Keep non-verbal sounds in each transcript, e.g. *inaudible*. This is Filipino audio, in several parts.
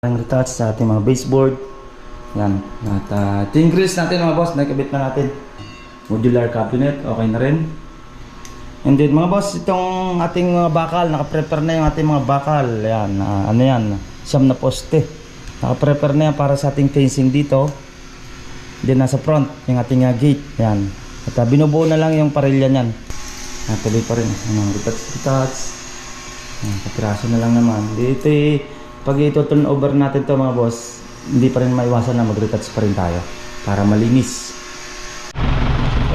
ang retouch sa ating mga baseboard. Yan. At uh, ito yung grills natin mga boss. Nakabit na natin. Modular cabinet. Okay na rin. And then mga boss, itong ating mga bakal. Nakaprepare na yung ating mga bakal. Yan. ah, ano yan? Siyam na poste. Nakaprepare na yan para sa ating fencing dito. Then nasa front, yung ating ah, gate. Yan. At uh, binubuo na lang yung parilya niyan. Ah, tuloy pa rin. Ano, retouch, retouch. Yan, kapiraso na lang naman. Dito eh, pag ito turn over natin to mga boss, hindi pa rin maiwasan na mag-retouch pa rin tayo para malinis.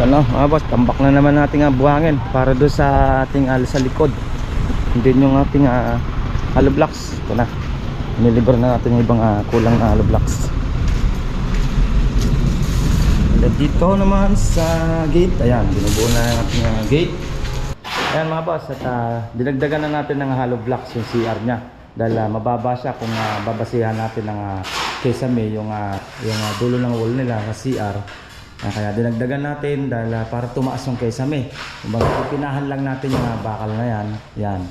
Ano, mga boss, tambak na naman natin nga buhangin para doon sa ating al sa likod. Hindi yung ating uh, hollow blocks. Ito na. Nilibre na natin yung ibang ah, kulang na hollow blocks. Dito naman sa gate, ayan, binubuo na yung ating ah, gate. Ayan mga boss, at ah, dinagdagan na natin ng hollow blocks yung CR niya. Dahil ah, mababa siya kung uh, babasihan natin ng uh, kesame, yung, ah, yung ah, dulo ng wall nila sa CR. Ah, kaya dinagdagan natin dahil ah, para tumaas yung kesame. Kumbaga, pinahan lang natin yung ah, bakal na yan. Yan.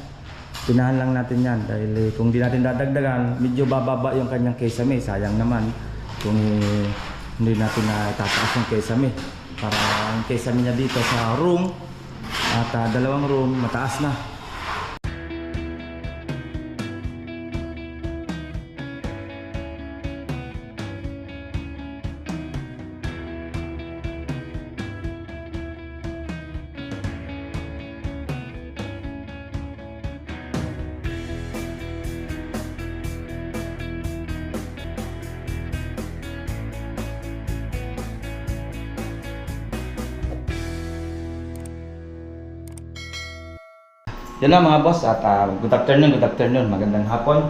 Pinahan lang natin yan dahil eh, kung di natin dadagdagan, medyo bababa yung kanyang kesame. Sayang naman kung eh, hindi natin na tataas yung kesame. Para ang kesame niya dito sa room at ah, dalawang room, mataas na. Yan lang mga boss at ah, good afternoon, good afternoon, magandang hapon.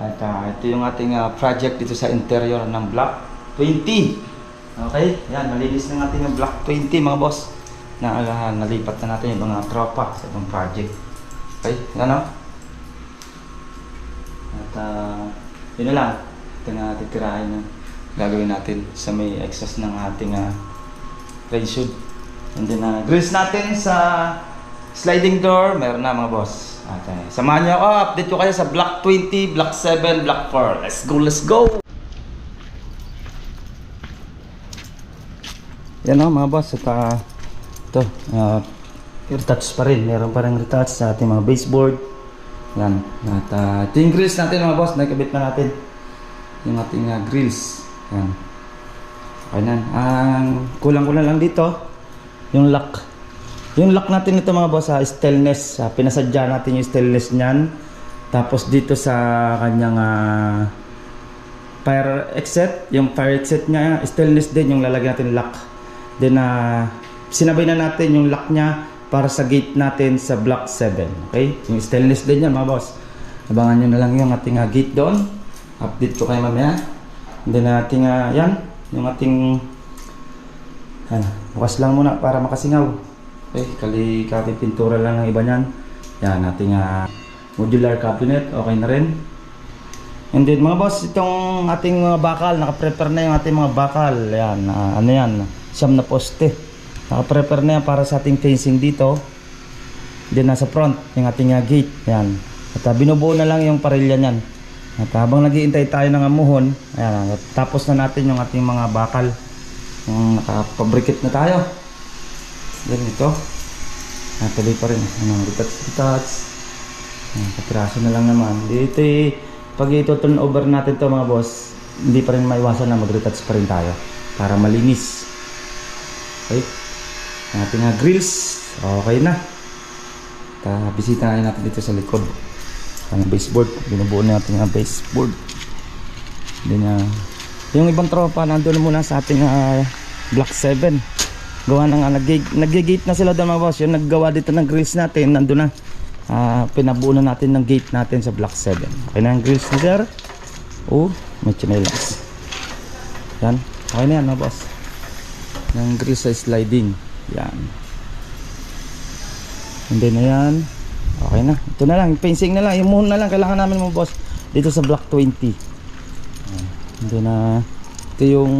At ah, ito yung ating ah, project dito sa interior ng Block 20. Okay, yan, malinis na natin yung Block 20 mga boss. Na ah, nalipat na natin yung mga tropa sa itong project. Okay, yan o. At ah, yun na lang, ito na titirahin na gagawin natin sa may exhaust ng ating uh, rain shoot. And then uh, grills natin sa sliding door, meron na mga boss. Uh, samahan niyo ako, update ko kayo sa Block 20, Block 7, Block 4. Let's go, let's go! Yan o mga boss, at uh, ito, uh, retouch pa rin. Meron pa rin retouch sa ating mga baseboard. Yan. At uh, ito yung grills natin mga boss, nakabit na natin. Yung ating uh, grills. Yan. Okay na. Ang kulang ko na lang dito, yung lock. Yung lock natin ito mga boss, ha, stainless. ah, pinasadya natin yung stainless niyan. Tapos dito sa kanyang ah, fire exit, yung fire exit niya, stainless din yung lalagyan natin lock. Then ah, sinabay na natin yung lock niya para sa gate natin sa block 7. Okay? Yung stainless din yan mga boss. Abangan nyo na lang yung ating ah, gate doon. Update ko kayo mamaya. Then ating ah, yan, yung ating yan, bukas lang muna para makasingaw. Okay, kali kati pintura lang ang iba niyan. Yan, ating ah, modular cabinet, okay na rin. And then mga boss, itong ating mga bakal, nakaprepare na yung ating mga bakal. Yan, ah, ano yan, siyam na poste. Nakaprepare na yan para sa ating fencing dito. Then nasa front, yung ating ah, gate. Yan. At ah, binubuo na lang yung parilya niyan. At habang naghihintay tayo ng amuhon, ayan, tapos na natin yung ating mga bakal. Yung nakapabricate na tayo. Then ito. Ah, tuloy pa rin. Ano, retouch, retouch. Kapiraso na lang naman. Dito eh, pag ito turn over natin to mga boss, hindi pa rin maiwasan na mag-retouch pa rin tayo para malinis. Okay? Ang ating nga grills, okay na. Ta bisita na natin dito sa likod. Ang baseboard, binubuo natin ang baseboard. Then, ah, yung ibang tropa nandun muna sa ating ah, block 7. Gawa na nga, nag- nag-gate na sila doon mga boss. Yung naggawa dito ng grills natin, nandun na. Ah, pinabuo na natin ng gate natin sa block 7. Okay na ang grills na sir. Oh, may chinelas. Yan. Okay na yan mga boss. Ng grills sa sliding. Yan. Hindi na yan. Okay na. Ito na lang. Fencing na lang. Yung moon na lang. Kailangan namin mga boss. Dito sa block 20. Ayan. Hindi na. Ito yung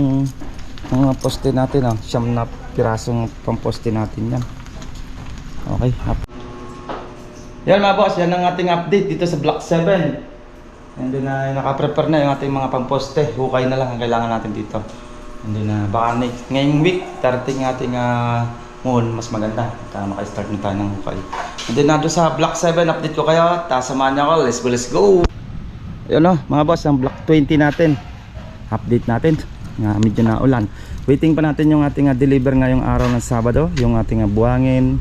mga poste natin. Oh. Siyam na pirasong pamposte natin yan. Okay. Yan mga boss. Yan ang ating update dito sa block 7. And then uh, naka-prepare na yung ating mga pangposte. Hukay na lang ang kailangan natin dito. And then uh, baka next, ngayong week, darating ating uh, moon, mas maganda. At uh, maka-start na tayo ng hukay. And then nado sa Block 7, update ko kayo. Ta, samahan niyo ako. Let's go, let's go! Yun o, mga boss, ang Block 20 natin. Update natin. Nga, medyo na ulan. Waiting pa natin yung ating uh, deliver ngayong araw ng Sabado. Yung ating uh, buhangin,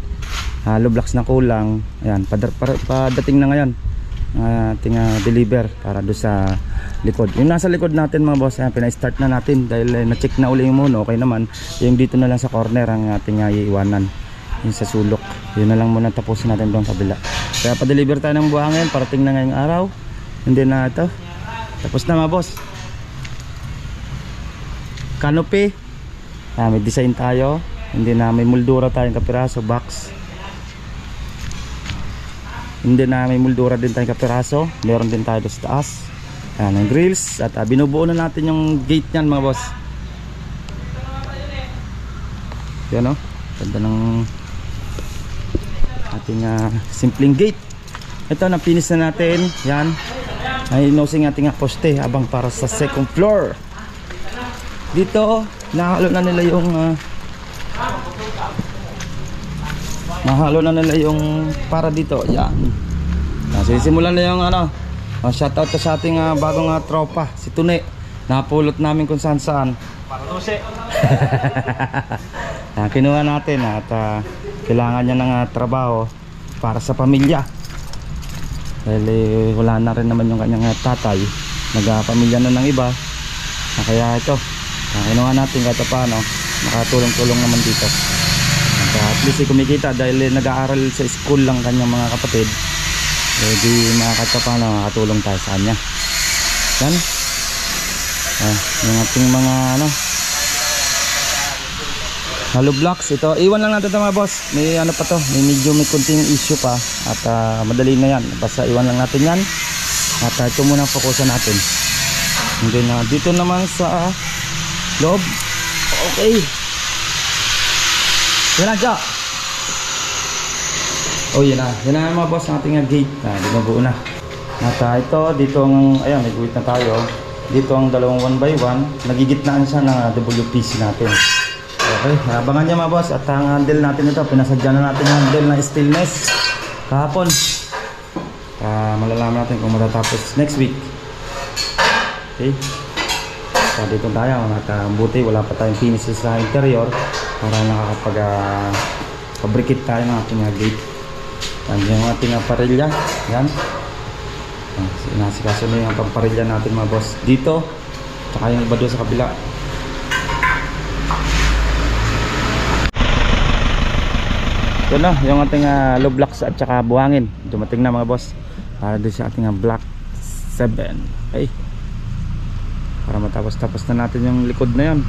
hollow blocks na kulang. Ayan, padar- para- padating na ngayon uh, ating uh, deliver para do sa likod. Yung nasa likod natin mga boss, ayan, pina-start na natin dahil eh, na-check na uli yung mono, okay naman. Yung dito na lang sa corner ang ating uh, iiwanan. Yung sa sulok. Yun na lang muna tapusin natin doon kabila. Kaya pa-deliver tayo ng buhangin, parating na ngayong araw. Hindi na ito. Tapos na mga boss. Canopy. Ah, may design tayo. Hindi na may moldura tayong kapiraso box. Hindi na may moldura din tayong kapiraso. Meron din tayo sa taas. Ayan, ang grills. At ah, binubuo na natin yung gate niyan mga boss. Yan o. Ganda ng ating ah, simpleng gate. Ito, napinis na natin. Yan. Ay inosing ating ah, poste abang para sa second floor. Dito, nahalo na nila yung ah, Nahalo na nila yung para dito. Yan. Yan, Sisimulan na yung ano. Uh, shoutout to sa ating ah, bagong ah, tropa, si Tune. Napulot namin kung saan saan. Para dose. *laughs* Yan, kinuha natin at ah, kailangan niya ng ah, trabaho para sa pamilya. Dahil eh, wala na rin naman yung kanyang ah, tatay. Nagpamilya na ng iba. Ah, kaya ito, ah, kinuha natin kahit paano. Nakatulong-tulong naman dito. At uh, at least kumikita dahil eh, nag-aaral sa school lang kanyang mga kapatid. Eh di makakata pa na makatulong tayo sa kanya. Yan. Ah, yung ating mga ano. Hollow blocks ito. Iwan lang natin ito mga boss. May ano pa to. May medyo may kunting issue pa. At ah, madali na yan. Basta iwan lang natin yan. At ah, ito muna fokusan natin. Then ah, dito naman sa loob. Okay. Yan na, Jack. Oh, yan na. Yan na mga boss ang ating gate. Ah, di ba buo na. At ah, ito, dito ang, ayan, may guhit na tayo. Dito ang dalawang 1 by 1 Nagigitnaan siya ng ah, WPC natin. Okay, abangan niya mga boss. At ang handle natin ito, pinasadya na natin yung handle na stainless. Kahapon. Ah, malalaman natin kung matatapos next week. Okay. So dito tayo, at uh, buti wala pa tayong finishes sa interior para nakakapag uh, fabricate tayo ng ating uh, gate. Yan yung ating uh, parilya. Yan. Uh, Sinasikaso na yung pamparilya natin mga boss. Dito, tsaka yung iba doon sa kabila. Ito na, yung ating uh, low blocks at tsaka buhangin. Dumating na mga boss. Para doon sa ating uh, block 7. Okay para matapos-tapos na natin yung likod na yan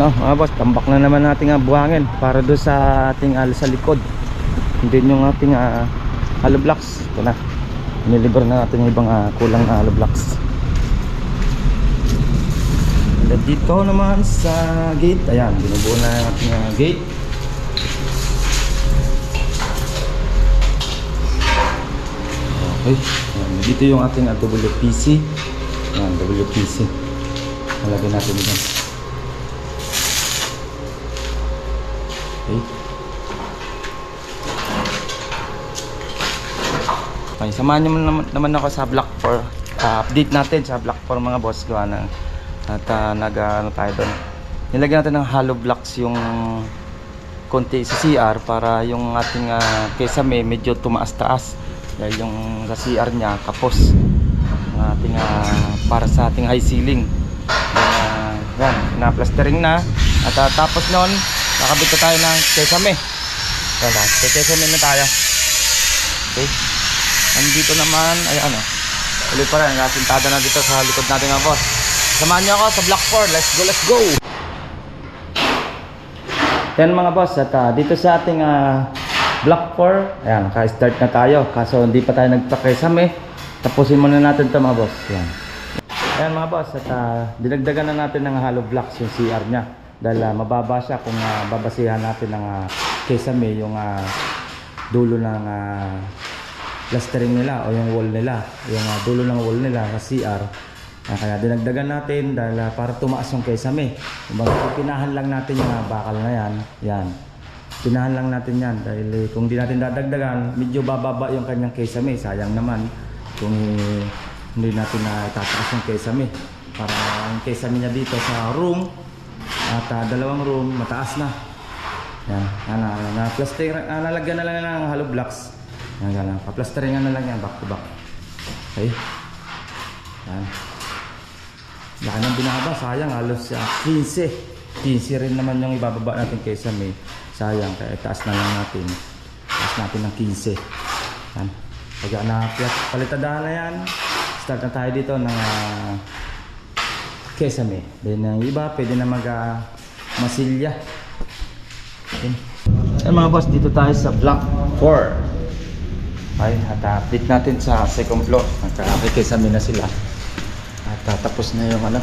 ano mga boss tambak na naman natin ang buhangin para doon sa ating al sa likod. Hindi yung ating uh, hollow blocks. Ito na. Nilibre na natin yung ibang ah, kulang na hollow blocks And dito naman sa gate, ayan, binubuo na yung ating uh, gate. Okay, ayan, dito yung ating uh, WPC. Ayan, WPC. Nalagay natin dito. Okay. Okay, samahan niyo naman, naman ako sa block 4. Uh, update natin sa block 4 mga boss. Gawa ng at uh, nag ano tayo doon. Nilagyan natin ng hollow blocks yung konti sa CR para yung ating uh, kaysa may medyo tumaas-taas. Dahil yung sa CR niya kapos. Ating uh, para sa ating high ceiling. Uh, yan, na-plastering na. At uh, tapos noon nakabit na tayo ng kesame wala, kesame na tayo. Okay. Andito naman ay ano ulit pa rin, nasintada na dito sa likod natin mga boss Samahan niyo ako sa Block 4. Let's go, let's go! Yan mga boss, at ah, dito sa ating ah, Block 4, ayan, naka-start na tayo. Kaso hindi pa tayo nagpakisame. tapusin muna natin ito mga boss. Yan. Ayan mga boss, at ah, dinagdagan na natin ng hollow blocks yung CR niya. Dahil ah, mababa siya kung ah, babasihan natin ng uh, kesame, yung ah, dulo ng ah, plastering nila o yung wall nila. Yung ah, dulo ng wall nila sa CR. Ah, kaya dinagdagan natin dahil ah, para tumaas yung kesame. Kumbaga, pinahan lang natin yung ah, bakal na yan. Yan. Pinahan lang natin yan dahil eh, kung di natin dadagdagan, medyo bababa yung kanyang kesame. Sayang naman kung eh, hindi natin na itataas yung kesame. Para ang kesame niya dito sa room at ah, dalawang room, mataas na. Yan, yan na, plaster, ah, nalagyan na lang ng hollow blocks. Yan, yan, paplasteringan na lang yan back to back. Okay? Yan. Laki ng binaba, sayang halos ah, 15. 15 rin naman yung ibababa natin kaysa may sayang kaya taas na lang natin. Taas natin ng 15. Yan. Pag na palitadahan na yan, start na tayo dito ng uh, kesame. Then ang iba, pwede na mag ah, masilya. Okay. Eh mga boss, dito tayo sa block 4. Ay, at ah, update natin sa second floor. At uh, kesame na sila. At ah, tapos na yung ano.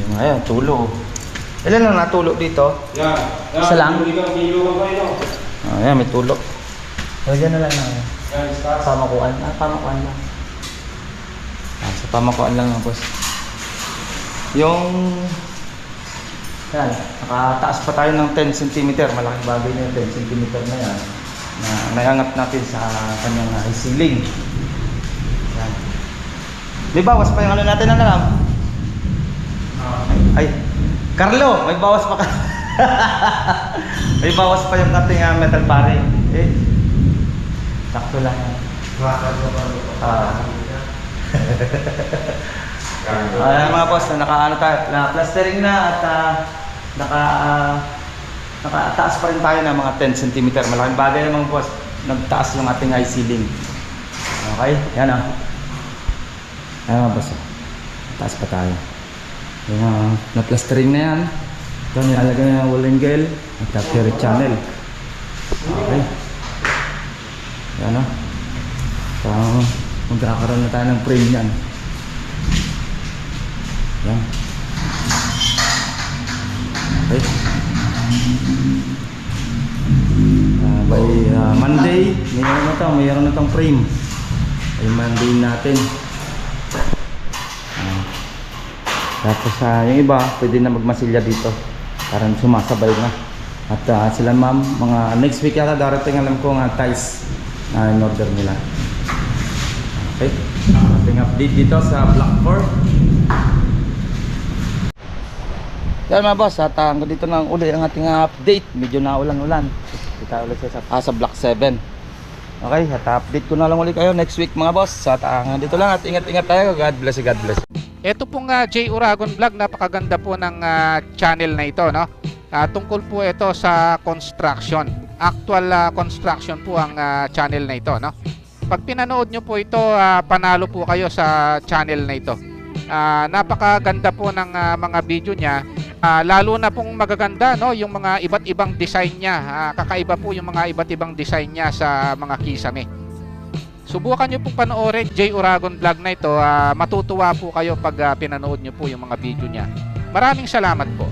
Yung ayun, tulo. Ilan lang natulo dito? Yan. Yan. Isa lang? Oh, ayan, may tulo. Lagyan na lang na. Yan, start. Pamakuan. Ah, pamakuan lang. Ah, sa pamakuan lang mga boss. Yung... Yan, nakataas pa tayo ng 10 cm. Malaking bagay na yung 10 cm na yan. Na naiangat natin sa kanyang uh, ceiling. May bawas pa yung ano natin na alam. Ay, Carlo, may bawas pa ka. *laughs* may bawas pa yung ating uh, metal paring. Eh, sakto lang. Ah. *laughs* Ayan mga boss, na naka ano tayo, na plastering na at ah, naka ah, nakataas pa rin tayo ng mga 10 cm. Malaking bagay naman boss, nagtaas yung ating high ceiling. Okay, yan ah. Ayan mga boss, ah. taas pa tayo. Yung uh, na-plastering na yan. Ito, nilalagay na ng wall angle at uh, ferret channel. Okay. Yan ah. So, magkakaroon na tayo ng frame yan. Yan. Okay. Ah, by ah, Monday, mayroon na to, mayroon na tong frame. By Monday natin. Ah. Tapos sa yung iba, pwede na magmasilya dito. Parang sumasabay na. At ah, sila ma'am, mga next week yata darating alam ko nga ties na in order nila. Okay. Ating update dito sa Block 4. Yan mga boss, at uh, dito na uli ang ating ah, update. Medyo naulan-ulan. Kita ulit sa, ah, sa Block 7. Okay, at update ko na lang ulit kayo next week mga boss. At uh, dito lang at ingat-ingat tayo. God bless you, God bless. Ito pong ah, J Uragon Vlog, napakaganda po ng ah, channel na ito, no? Ah, tungkol po ito sa construction. Actual ah, construction po ang ah, channel na ito, no? Pag pinanood nyo po ito, ah, panalo po kayo sa channel na ito. Ah, napakaganda po ng ah, mga video niya. Ah, lalo na pong magaganda, no? Yung mga iba't ibang design niya. Ah, kakaiba po yung mga iba't ibang design niya sa mga kisame. Subukan nyo po panoorin J Uragon vlog na ito. Ah, matutuwa po kayo pag ah, pinanood nyo po yung mga video niya. Maraming salamat po.